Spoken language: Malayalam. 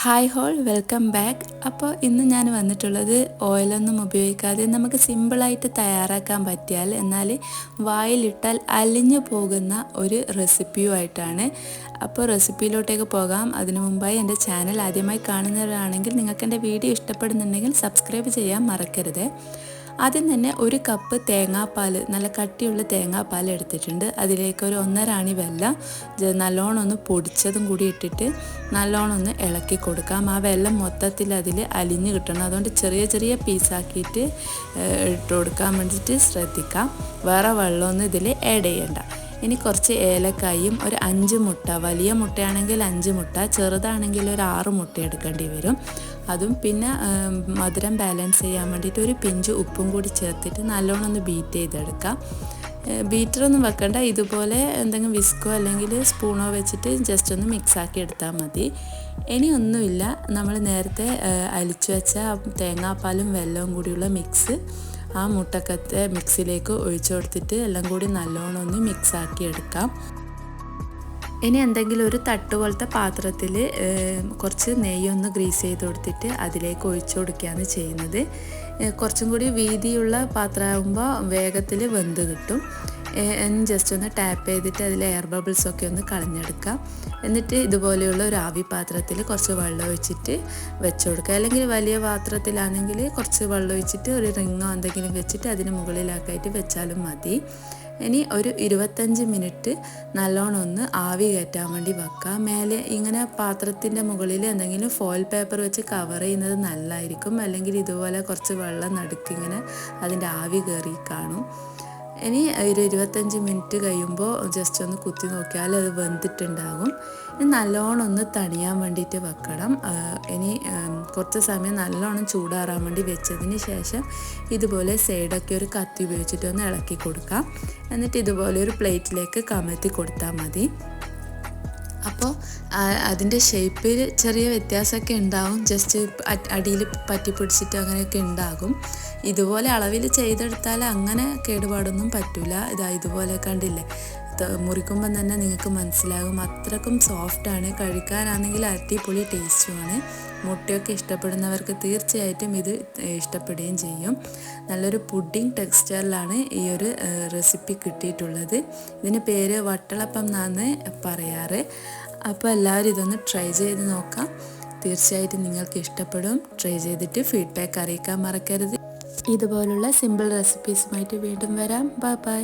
ഹായ് ഹോൾ വെൽക്കം ബാക്ക് അപ്പോൾ ഇന്ന് ഞാൻ വന്നിട്ടുള്ളത് ഓയിലൊന്നും ഉപയോഗിക്കാതെ നമുക്ക് സിമ്പിളായിട്ട് തയ്യാറാക്കാൻ പറ്റിയാൽ എന്നാൽ വായിലിട്ടാൽ അലിഞ്ഞു പോകുന്ന ഒരു റെസിപ്പിയുമായിട്ടാണ് അപ്പോൾ റെസിപ്പിയിലോട്ടേക്ക് പോകാം. അതിനു മുമ്പായി എന്റെ ചാനൽ ആദ്യമായി കാണുന്നവരാണെങ്കിൽ നിങ്ങൾക്ക് എന്റെ വീഡിയോ ഇഷ്ടപ്പെടുന്നുണ്ടെങ്കിൽ സബ്സ്ക്രൈബ് ചെയ്യാൻ മറക്കരുത്. ആദ്യം തന്നെ ഒരു കപ്പ് തേങ്ങാപ്പാൽ നല്ല കട്ടിയുള്ള തേങ്ങാപ്പാൽ എടുത്തിട്ടുണ്ട്. അതിലേക്ക് ഒരു ഒന്നരാണി വെല്ല വെല്ലം നല്ലോണം ഒന്ന് പൊടിച്ചതും കൂടി ഇട്ടിട്ട് നല്ലോണം ഒന്ന് ഇളക്കി കൊടുക്കാം. ആ വെള്ളം മൊത്തത്തിൽ അതിൽ അലിഞ്ഞ് കിട്ടണം. അതുകൊണ്ട് ചെറിയ ചെറിയ പീസാക്കിയിട്ട് ഇട്ട് കൊടുക്കാൻ വേണ്ടിയിട്ട് ശ്രദ്ധിക്കാം. വേറെ വെള്ളമൊന്നും ഇതിൽ ആഡ് ചെയ്യണ്ട. ഇനി കുറച്ച് ഏലക്കായും ഒരു അഞ്ച് മുട്ട വലിയ മുട്ടയാണെങ്കിൽ അഞ്ച് മുട്ട ചെറുതാണെങ്കിൽ ഒരു ആറ് മുട്ട എടുക്കേണ്ടി വരും. അതും പിന്നെ മധുരം ബാലൻസ് ചെയ്യാൻ വേണ്ടിയിട്ട് ഒരു പിഞ്ച് ഉപ്പും കൂടി ചേർത്തിട്ട് നല്ലോണം ഒന്ന് ബീറ്റ് ചെയ്തെടുക്കാം. ബീറ്ററൊന്നും വെക്കണ്ട. ഇതുപോലെ എന്തെങ്കിലും വിസ്കോ അല്ലെങ്കിൽ സ്പൂണോ വെച്ചിട്ട് ജസ്റ്റ് ഒന്ന് മിക്സ് ആക്കി എടുത്താൽ മതി. ഇനി ഒന്നുമില്ല. നമ്മൾ നേരത്തെ അലിച്ചു വെച്ച തേങ്ങാപ്പാലും വെല്ലവും കൂടിയുള്ള മിക്സ് ആ മുട്ടക്കത്തെ മിക്സിലേക്ക് ഒഴിച്ചു കൊടുത്തിട്ട് എല്ലാം കൂടി നല്ലോണം ഒന്ന് മിക്സാക്കി എടുക്കാം. ഇനി എന്തെങ്കിലും ഒരു തട്ട് പോലത്തെ പാത്രത്തിൽ കുറച്ച് നെയ്യൊന്ന് ഗ്രീസ് ചെയ്ത് കൊടുത്തിട്ട് അതിലേക്ക് ഒഴിച്ചു കൊടുക്കുകയാണ് ചെയ്യുന്നത്. കുറച്ചും കൂടി വീതിയുള്ള പാത്രമാകുമ്പോൾ വേഗത്തിൽ വെന്ത് കിട്ടും. ജസ്റ്റ് ഒന്ന് ടാപ്പ് ചെയ്തിട്ട് അതിൽ എയർ ബബിൾസ് ഒക്കെ ഒന്ന് കളഞ്ഞെടുക്കാം എന്നിട്ട് ഇതുപോലെയുള്ള ഒരു ആവി പാത്രത്തിൽ കുറച്ച് വെള്ളം ഒഴിച്ചിട്ട് വെച്ച് അല്ലെങ്കിൽ വലിയ പാത്രത്തിലാണെങ്കിൽ കുറച്ച് വെള്ളം ഒഴിച്ചിട്ട് ഒരു റിങ്ങോ എന്തെങ്കിലും വെച്ചിട്ട് അതിന് മുകളിലാക്കായിട്ട് വെച്ചാലും മതി. ഇനി ഒരു ഇരുപത്തഞ്ച് മിനിറ്റ് നല്ലോണം ഒന്ന് ആവി കയറ്റാൻ വേണ്ടി വെക്കുക. മേലെ ഇങ്ങനെ പാത്രത്തിന്റെ മുകളിൽ എന്തെങ്കിലും ഫോയിൽ പേപ്പർ വെച്ച് കവർ ചെയ്യുന്നത് നല്ലതായിരിക്കും. അല്ലെങ്കിൽ ഇതുപോലെ കുറച്ച് വെള്ളം നടുക്കിങ്ങനെ അതിന്റെ ആവി കയറി കാണും. ഇനി ഒരു ഇരുപത്തഞ്ച് മിനിറ്റ് കഴിയുമ്പോൾ ജസ്റ്റ് ഒന്ന് കുത്തി നോക്കിയാൽ അത് വെന്തിട്ടുണ്ടാകും. ഇനി നല്ലോണം ഒന്ന് തണിയാൻ വേണ്ടിയിട്ട് വെക്കണം. ഇനി കുറച്ച് സമയം നല്ലോണം ചൂടാറാൻ വേണ്ടി വെച്ചതിന് ശേഷം ഇതുപോലെ സൈഡൊക്കെ ഒരു കത്തി ഉപയോഗിച്ചിട്ട് ഒന്ന് ഇളക്കി കൊടുക്കാം. എന്നിട്ട് ഇതുപോലെ ഒരു പ്ലേറ്റിലേക്ക് കമഴ്ത്തി കൊടുത്താൽ മതി. അപ്പോൾ അതിന്റെ ഷേപ്പിൽ ചെറിയ വ്യത്യാസമൊക്കെ ഉണ്ടാവും. ജസ്റ്റ് അടിയിൽ പറ്റി പിടിച്ചിട്ട് അങ്ങനെയൊക്കെ ഉണ്ടാകും. ഇതുപോലെ അളവിൽ ചെയ്തെടുത്താൽ അങ്ങനെ കേടുപാടൊന്നും പറ്റില്ല ഇതാ ഇതുപോലെ കണ്ടില്ലേ? മുറിക്കുമ്പം തന്നെ നിങ്ങൾക്ക് മനസ്സിലാകും. അത്രക്കും സോഫ്റ്റാണ് കഴിക്കാനാണെങ്കിൽ അടിപൊളി ടേസ്റ്റുമാണ് മുട്ടയൊക്കെ ഇഷ്ടപ്പെടുന്നവർക്ക് തീർച്ചയായിട്ടും ഇത് ഇഷ്ടപ്പെടുകയും ചെയ്യും. നല്ലൊരു പുഡിംഗ് ടെക്സ്ചറിലാണ് ഈ ഒരു റെസിപ്പി കിട്ടിയിട്ടുള്ളത്. ഇതിന് പേര് വട്ടളപ്പം എന്നാണ് പറയാറ്. അപ്പോൾ എല്ലാവരും ഇതൊന്ന് ട്രൈ ചെയ്ത് നോക്കാം. തീർച്ചയായിട്ടും നിങ്ങൾക്ക് ഇഷ്ടപ്പെടും. ട്രൈ ചെയ്തിട്ട് ഫീഡ്ബാക്ക് അറിയിക്കാൻ മറക്കരുത്. ഇതുപോലുള്ള സിമ്പിൾ റെസിപ്പീസുമായിട്ട് വീണ്ടും വരാം. Bye bye